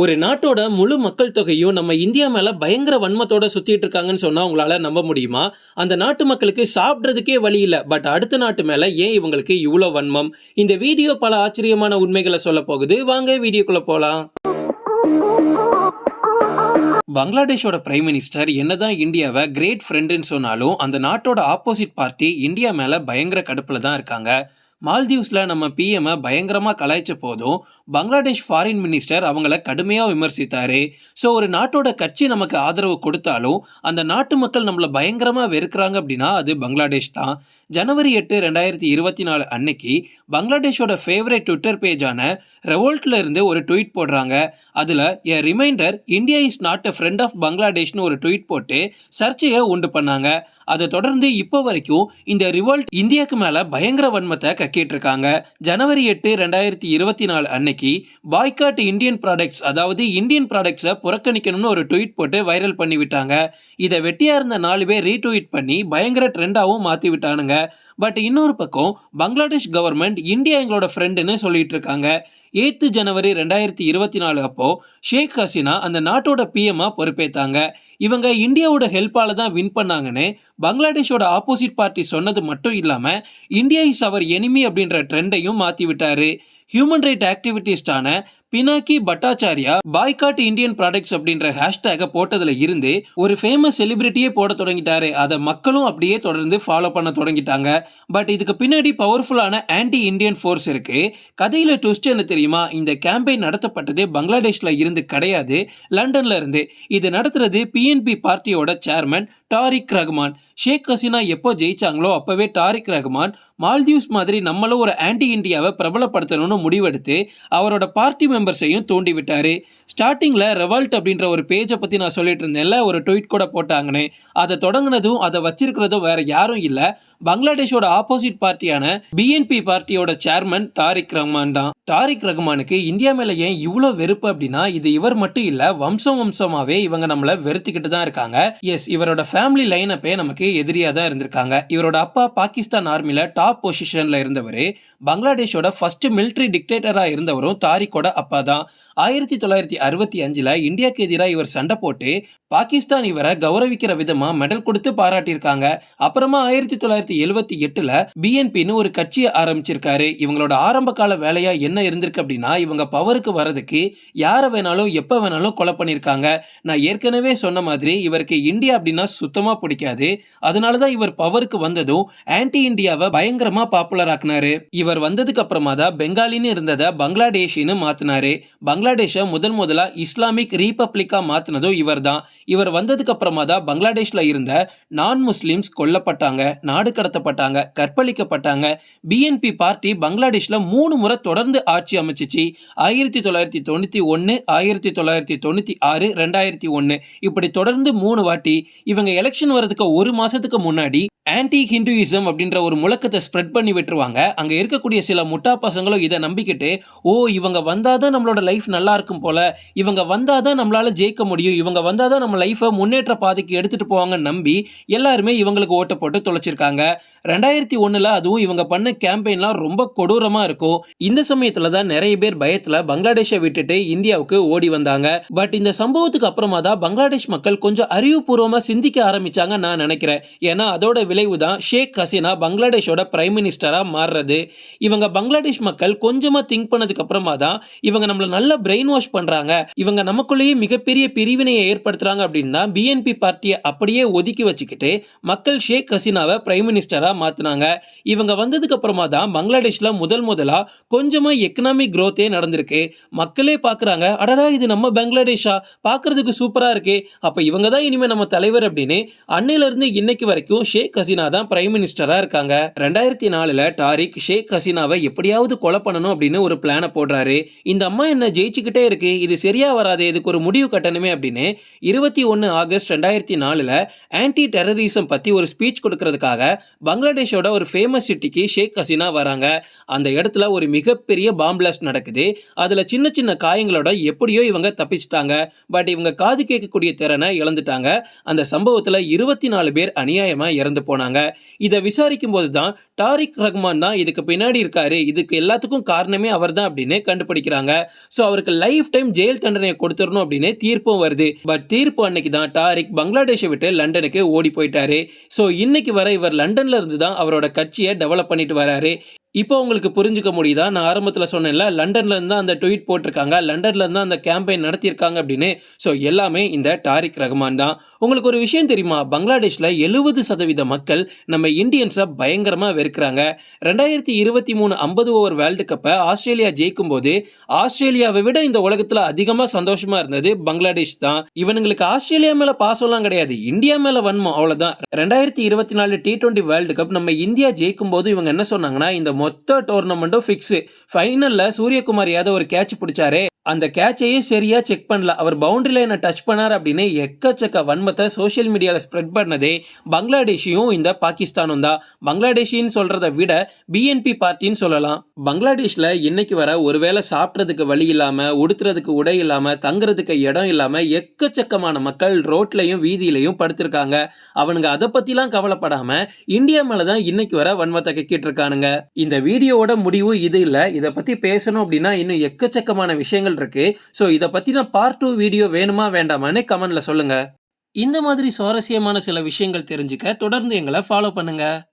ஒரு நாட்டோட முழு மக்கள் தொகையும் நம்ம இந்தியா மேலே பயங்கர வன்மத்தோட சுற்றிட்டு இருக்காங்கன்னு சொன்னால் அவங்களால நம்ப முடியுமா? அந்த நாட்டு மக்களுக்கு சாப்பிட்றதுக்கே வழி இல்லை. பட் அடுத்த நாட்டு மேலே ஏன் இவங்களுக்கு இவ்வளோ வன்மம்? இந்த வீடியோ பல ஆச்சரியமான உண்மைகளை சொல்ல போகுது. வாங்க வீடியோக்குள்ளே போகலாம் பங்களாதேஷோட பிரைம் மினிஸ்டர் என்னதான் இந்தியாவை கிரேட் ஃப்ரெண்டுன்னு சொன்னாலும் அந்த நாட்டோட ஆப்போசிட் பார்ட்டி இந்தியா மேலே பயங்கர கடுப்பில் தான் இருக்காங்க. மால்தீவ்ஸில் நம்ம பிஎம்ஐ பயங்கரமாக கலாய்ச்ச போதும் பங்களாதேஷ் ஃபாரின் மினிஸ்டர் அவங்கள கடுமையாக விமர்சித்தாரு. ஸோ ஒரு நாட்டோட கட்சி நமக்கு ஆதரவு கொடுத்தாலும் அந்த நாட்டு மக்கள் நம்மளை பயங்கரமாக வெறுக்கிறாங்க அப்படின்னா அது பங்களாதேஷ் தான். ஜனவரி எட்டு ரெண்டாயிரத்தி இருபத்தி நாலு அன்னைக்கு பங்களாதேஷோட ஃபேவரட் ட்விட்டர் பேஜான ரெவோல்ட்ல இருந்து ஒரு ட்வீட் போடுறாங்க. அதில் a reminder India is not a friend of பங்களாதேஷ்னு ஒரு ட்வீட் போட்டு சர்ச்சையை உண்டு பண்ணாங்க. அதை தொடர்ந்து இப்போ வரைக்கும் இந்த ரிவோல்ட் இந்தியாவுக்கு மேலே பயங்கர வன்மத்தை கக்கிட்டு இருக்காங்க. ஜனவரி எட்டு ரெண்டாயிரத்தி இருபத்தி நாலு அன்னைக்கு பாய்காட் இந்தியன் ப்ராடக்ட்ஸ் அதாவது இந்தியன் ப்ராடக்ட்ஸை புறக்கணிக்கணும்னு ஒரு ட்வீட் போட்டு வைரல் பண்ணி விட்டாங்க இதை வெட்டியா இருந்த நாலு பேர் ரீட்வீட் பண்ணி பயங்கர ட்ரெண்டாகவும் மாற்றி விட்டானுங்க பட் இன்னொரு பக்கம் பங்களாதேஷ் கவர்மெண்ட் இந்தியா எங்களோட ஃப்ரெண்டுன்னு சொல்லிட்டு இருக்காங்க எய்த்து ஜனவரி ரெண்டாயிரத்தி இருபத்தி நாலு அப்போ ஷேக் ஹசீனா அந்த நாட்டோட பிஎம்மாக பொறுப்பேற்றாங்க இவங்க இந்தியாவோட ஹெல்ப்பால் தான் வின் பண்ணாங்கன்னு பங்களாதேஷோட ஆப்போசிட் பார்ட்டி சொன்னது மட்டும் இல்லாமல் இந்தியா இஸ் அவர் எனிமி அப்படின்ற ட்ரெண்டையும் மாற்றி விட்டாரு human right ஆக்டிவிட்டிஸ்டான Pinaki Bhattacharya boycott Indian products அப்படின்ற ஹேஷ்டேகை போட்டதுல இருந்து ஒரு ஃபேமஸ் செலிபிரிட்டியே போட தொடங்கிட்டாரு. அதை மக்களும் அப்படியே தொடர்ந்து ஃபாலோ பண்ண தொடங்கிட்டாங்க. பட் இதுக்கு பின்னாடி பவர்ஃபுல்லான ஆன்டி இந்தியன் ஃபோர்ஸ் இருக்கு. கதையில ட்விஸ்ட் என்ன தெரியுமா? இந்த கேம்பெயின் நடத்தப்பட்டது பங்களாதேஷ்ல இருந்து கிடையாது. லண்டன்ல இருந்து. இது நடத்துறது பிஎன்பி பார்ட்டியோட சேர்மன் டாரிக் ரஹ்மான் ஷேக் ஹசீனா எப்போ ஜெயிச்சாங்களோ அப்பவே டாரிக் ரஹ்மான் மால்தீவ்ஸ் மாதிரி நம்மளும் ஒரு ஆன்டி இந்தியாவை பிரபலப்படுத்தணும்னு முடிவெடுத்து அவரோட பார்ட்டி மெம்பர்ஸையும் தூண்டி விட்டார் ஸ்டார்டிங்ல ரெவால்ட் அப்படின்ற ஒரு பேஜை பத்தி நான் சொல்லிட்டு இருந்தேன்ல ஒரு ட்வீட் கூட போட்டாங்கன்னு. அதை தொடங்குனதும் அதை வச்சிருக்கிறதும் வேற யாரும் இல்லை. பங்களாதேஷோட ஆப்போசிட் பார்ட்டியான பிஎன்பி பார்ட்டியோட சேர்மன் தாரிக் ரஹ்மான் தான். தாரிக் ரஹ்மானுக்கு இந்தியா மேல ஏன் இவ்வளோ வெறுப்பு அப்படின்னா இது இவர் மட்டும் இல்ல வம்சம் வம்சமாவே இவங்க நம்மள வெறுத்துக்கிட்டு தான் இருக்காங்க. எஸ் இவரோட ஃபேமிலி லைனப்பே நமக்கு எதிரியா தான் இருந்திருக்காங்க. இவரோட அப்பா பாகிஸ்தான் ஆர்மியில டாப் பொசிஷன்ல இருந்தவர். பங்களாதேஷோட ஃபர்ஸ்ட் மிலிட்ரி டிக்டேட்டரா இருந்தவரும் தாரிக்கோட அப்பா தான். ஆயிரத்தி தொள்ளாயிரத்தி அறுபத்தி அஞ்சுல இந்தியாவுக்கு எதிராக இவர் சண்டை போட்டு பாகிஸ்தான் இவரை கௌரவிக்கிற விதமா மெடல் கொடுத்து பாராட்டியிருக்காங்க. அப்புறமா ஆயிரத்தி தொள்ளாயிரத்தி எழுவத்தி எட்டுல பிஎன்பின்னு ஒரு கட்சியை ஆரம்பிச்சிருக்காரு. இவங்களோட ஆரம்ப கால வேலையா என்ன இருந்திருக்கு அப்படின்னா இவங்க பவருக்கு வரதுக்கு யாரை வேணாலும் எப்ப வேணாலும் கொலை பண்ணியிருக்காங்க. நான் ஏற்கனவே சொன்ன மாதிரி இவருக்கு இந்தியா அப்படின்னா சுத்தமா பிடிக்காது. அதனாலதான் இவர் பவருக்கு வந்ததும் ஆன்டி இந்தியாவை பயங்கரமா பாப்புலர் ஆக்குனாரு. இவர் வந்ததுக்கு அப்புறமா தான் பெங்காலின்னு இருந்ததை பங்களாதேஷின்னு மாத்தினாரு. பங்களாதேஷை முதன் முதலா இஸ்லாமிக் ரீபப்ளிக்கா மாத்தினதும் இவர் தான் இவர் வந்ததுக்கு அப்புறமா தான் பங்களாதேஷில் இருந்த நான் முஸ்லீம்ஸ் கொல்லப்பட்டாங்க நாடு கடத்தப்பட்டாங்க கற்பழிக்கப்பட்டாங்க. பிஎன்பி பார்ட்டி பங்களாதேஷில் மூணு முறை தொடர்ந்து ஆட்சி அமைச்சிச்சு. ஆயிரத்தி தொள்ளாயிரத்தி தொண்ணூற்றி ஒன்று ஆயிரத்தி தொள்ளாயிரத்தி தொண்ணூற்றி ஆறு ரெண்டாயிரத்தி ஒன்று இப்படி தொடர்ந்து மூணு வாட்டி இவங்க எலெக்ஷன் வரதுக்கு ஒரு மாதத்துக்கு முன்னாடி ஆன்டி ஹிந்துயிசம் அப்படின்ற ஒரு முழக்கத்தை ஸ்ப்ரெட் பண்ணி விட்டுருவாங்க. அங்கே இருக்கக்கூடிய சில முட்டா பசங்களும் இதை நம்பிக்கிட்டு ஓ இவங்க வந்தாதான் நம்மளோட லைஃப் நல்லா இருக்கும் போல. இவங்க வந்தாதான் நம்மளால ஜெயிக்க முடியும். இவங்க வந்தாதான் நம்ம முன்னேற்ற பாதைக்கு எடுத்துகிட்டு போவாங்கன்னு நம்பி எல்லாருமே இவங்களுக்கு ஓட்ட போட்டு தொலைச்சிருக்காங்க. ரெண்டாயிரத்தி ஒன்றில் அதுவும் இவங்க பண்ண கேம்பெயின்லாம் ரொம்ப கொடூரமாக இருக்கும். இந்த சமயத்தில் தான் நிறைய பேர் பயத்தில் பங்களாதேஷை விட்டுட்டு இந்தியாவுக்கு ஓடி வந்தாங்க. பட் இந்த சம்பவத்துக்கு அப்புறமா தான் பங்களாதேஷ் மக்கள் கொஞ்சம் அறிவுபூர்வமாக சிந்திக்க ஆரம்பித்தாங்க நான் நினைக்கிறேன். ஏன்னா அதோட விளைவு தான் ஷேக் ஹசீனா பங்களாதேஷோட பிரைம் மினிஸ்டராக மாறுறது. இவங்க பங்களாதேஷ் மக்கள் கொஞ்சமாக திங்க் பண்ணதுக்கு அப்புறமா தான் இவங்க நம்மளை நல்லா பிரெயின் வாஷ் பண்ணுறாங்க இவங்க நமக்குள்ளேயே மிகப்பெரிய பிரிவினையை ஏற்படுத்துகிறாங்க அப்படின்னா பிஎன்பி பார்ட்டியை அப்படியே ஒதுக்கி வச்சுக்கிட்டு மக்கள் ஷேக் ஹசீனாவை பிரைம் மினிஸ்டரா மாற்றினாங்க இவங்க வந்ததுக்கு அப்புறமா தான் பங்களாதேஷ்ல முதல் முதலா கொஞ்சமா எக்கனாமிக் க்ரோத்தே நடந்திருக்கு. மக்களே பாக்குறாங்க அடடா இது நம்ம பங்களாதேஷா? பார்க்குறதுக்கு சூப்பரா இருக்கு. அப்ப இவங்க தான் இனிமேல் நம்ம தலைவர் அப்படின்னு அன்னையிலேருந்து இன்னைக்கு வரைக்கும் ஷேக் ஹசீனா தான் பிரைம் மினிஸ்டராக இருக்காங்க. ரெண்டாயிரத்தி நாலுல டாரிக் ஷேக் ஹசீனாவை எப்படியாவது கொலை பண்ணணும் அப்படின்னு ஒரு பிளானை போடுறாரு. இந்த அம்மா என்ன ஜெயிச்சுக்கிட்டே இருக்கு இது சரியா வராது இதுக்கு ஒரு முடிவு கட்டணுமே அப்படின்னு இருபத்தி இருபத்தி ஒன்று ஆகஸ்ட் ரெண்டாயிரத்தி நாலில் ஆன்டி டெரரிசம் பற்றி ஒரு ஸ்பீச் கொடுக்கறதுக்காக பங்களாதேஷோட ஒரு ஃபேமஸ் சிட்டிக்கு ஷேக் ஹசீனா வராங்க. அந்த இடத்துல ஒரு மிகப்பெரிய பாம்பிளாஸ்ட் நடக்குது. அதில் சின்ன சின்ன காயங்களோட எப்படியோ இவங்க தப்பிச்சிட்டாங்க. பட் இவங்க காது கேட்கக்கூடிய திறனை இழந்துட்டாங்க. அந்த சம்பவத்தில் இருபத்தி நாலு பேர் அநியாயமாக இறந்து போனாங்க. இதை விசாரிக்கும் போது தான் டாரிக் ரஹ்மான் தான் இதுக்கு பின்னாடி இருக்காரு. இதுக்கு எல்லாத்துக்கும் காரணமே அவர் தான் அப்படின்னு கண்டுபிடிக்கிறாங்க. ஸோ அவருக்கு லைஃப் டைம் ஜெயில் தண்டனையை கொடுத்துடணும் அப்படின்னு தீர்ப்பும் வருது. பட் தீர்ப்பு அன்னைக்கு தான் டாரிக் பங்களாதேஷை விட்டு லண்டனுக்கு ஓடி போயிட்டாரு. ஸோ இன்னைக்கு வர இவர் லண்டன்ல இருந்து தான் அவரோட கட்சியை டெவலப் பண்ணிட்டு வராரு. இப்போ உங்களுக்கு புரிஞ்சுக்க முடியுதா? நான் ஆரம்பத்தில் சொன்னேன்ல லண்டன்லேருந்து தான் அந்த ட்வீட் போட்டிருக்காங்க. லண்டன்லேருந்து தான் அந்த கேம்பெயின் நடத்தியிருக்காங்க அப்படின்னு. ஸோ எல்லாமே இந்த டாரிக் ரஹ்மான் தான். உங்களுக்கு ஒரு விஷயம் தெரியுமா? பங்களாதேஷில் எழுபது சதவீத மக்கள் நம்ம இந்தியன்ஸை பயங்கரமாக வெறுக்கிறாங்க. ரெண்டாயிரத்தி இருபத்தி மூணு ஐம்பது ஓவர் வேர்ல்டு கப்பை ஆஸ்திரேலியா ஜெயிக்கும் போது ஆஸ்திரேலியாவை விட இந்த உலகத்தில் அதிகமாக சந்தோஷமாக இருந்தது பங்களாதேஷ் தான். இவனுங்களுக்கு ஆஸ்திரேலியா மேலே பாசம்லாம் கிடையாது. இந்தியா மேலே வன்மம் அவ்வளோதான் ரெண்டாயிரத்தி இருபத்தி நாலு டி ட்வெண்ட்டி வேர்ல்டு கப் நம்ம இந்தியா ஜெயிக்கும் போது இவங்க என்ன சொன்னாங்கன்னா இந்த மொத்த டோர்னமெண்ட்டும் ஃபிக்ஸு ஃபைனலில் சூரியகுமார் யாதவ் ஒரு கேட்ச் பிடிச்சாரே. அந்த கேட்சையே சரியாக செக் பண்ணல. அவர் பவுண்டரி லைனை டச் பண்ணார் அப்படின்னு எக்கச்சக்க வன்மத்தை சோஷியல் மீடியாவில் ஸ்ப்ரெட் பண்ணதே பங்களாதேஷியும் இந்த பாகிஸ்தானும் தான். பங்களாதேஷின்னு சொல்கிறத விட பிஎன்பி பார்ட்டின்னு சொல்லலாம். பங்களாதேஷில் இன்னைக்கு வர ஒருவேளை சாப்பிட்றதுக்கு வழி இல்லாமல் உடுத்துறதுக்கு உடை இல்லாமல் தங்குறதுக்கு இடம் இல்லாமல் எக்கச்சக்கமான மக்கள் ரோட்லையும் வீதியிலையும் படுத்திருக்காங்க. அவனுங்க அதை பற்றிலாம் கவலைப்படாமல் இந்தியா மேலே தான் இன்னைக்கு வர வன்மத்தை கக்கிட்டு இருக்கானுங்க. இந்த வீடியோவோட முடிவு இது இல்லை. இதை பற்றி பேசணும் அப்படின்னா இன்னும் எக்கச்சக்கமான விஷயங்கள் இருக்கு. ஸோ இதை பற்றின பார்ட் டூ வீடியோ வேணுமா வேண்டாமான்னு கமெண்ட்ல சொல்லுங்க. இந்த மாதிரி சுவாரஸ்யமான சில விஷயங்கள் தெரிஞ்சுக்க தொடர்ந்து எங்களை ஃபாலோ பண்ணுங்க.